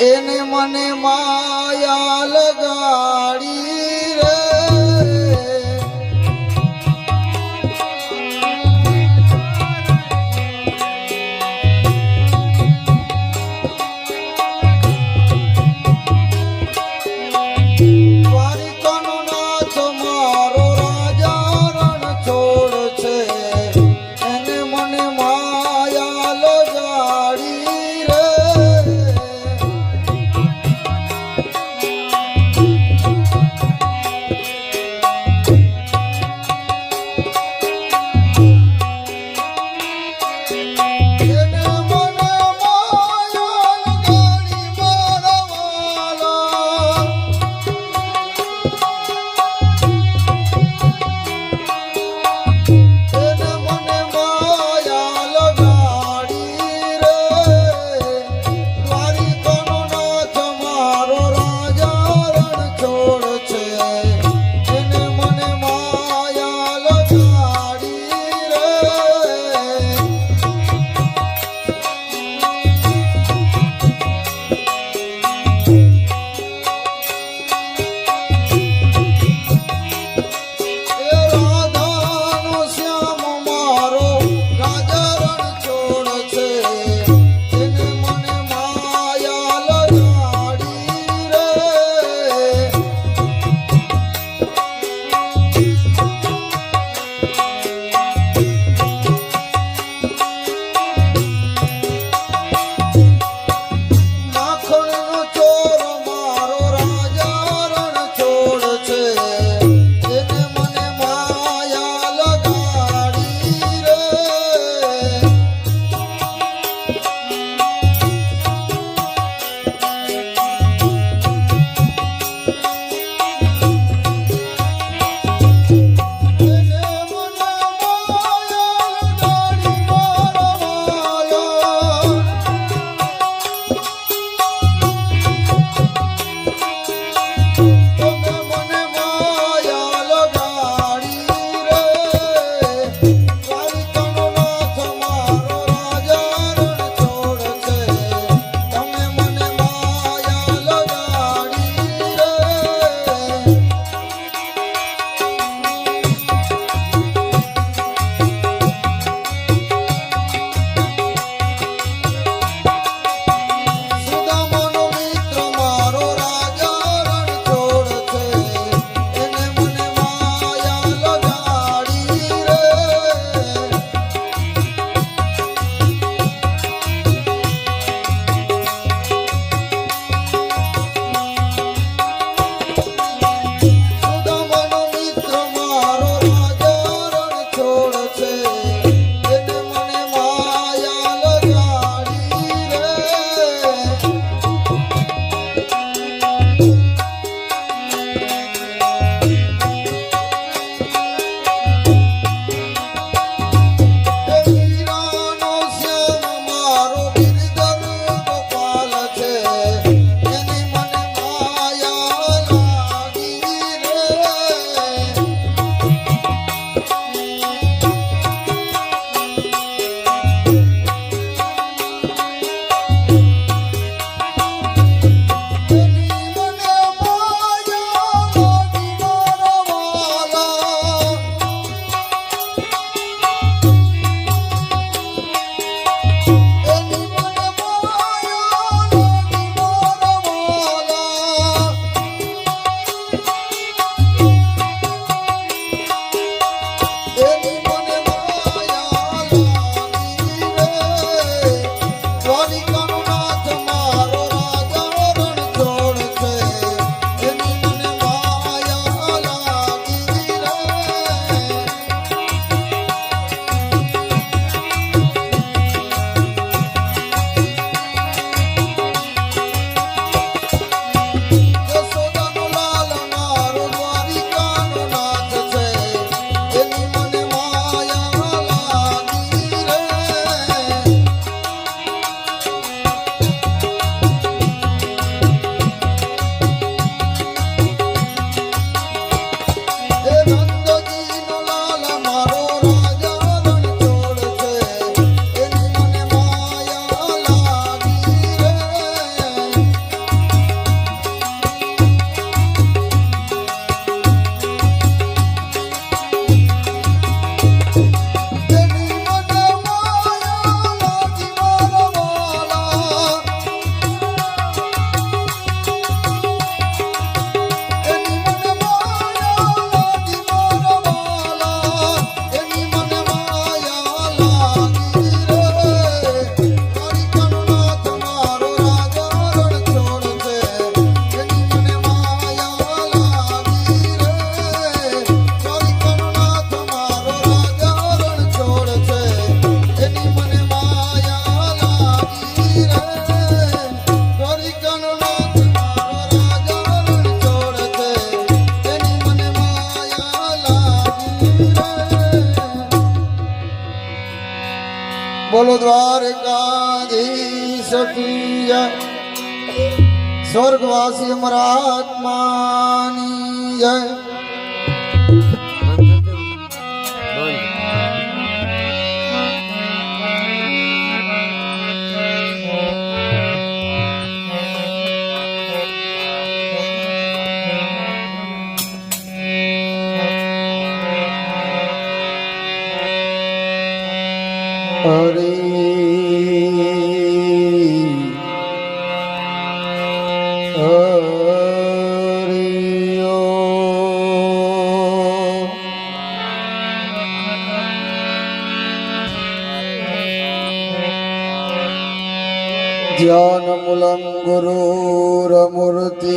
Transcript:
એને મને માયા લગાડી બોલો દ્વારકાધીશ જય સ્વર્ગવાસી અમરાત્માની જય હરે ધ્યાનમૂલં ગુરુરમૂર્તિ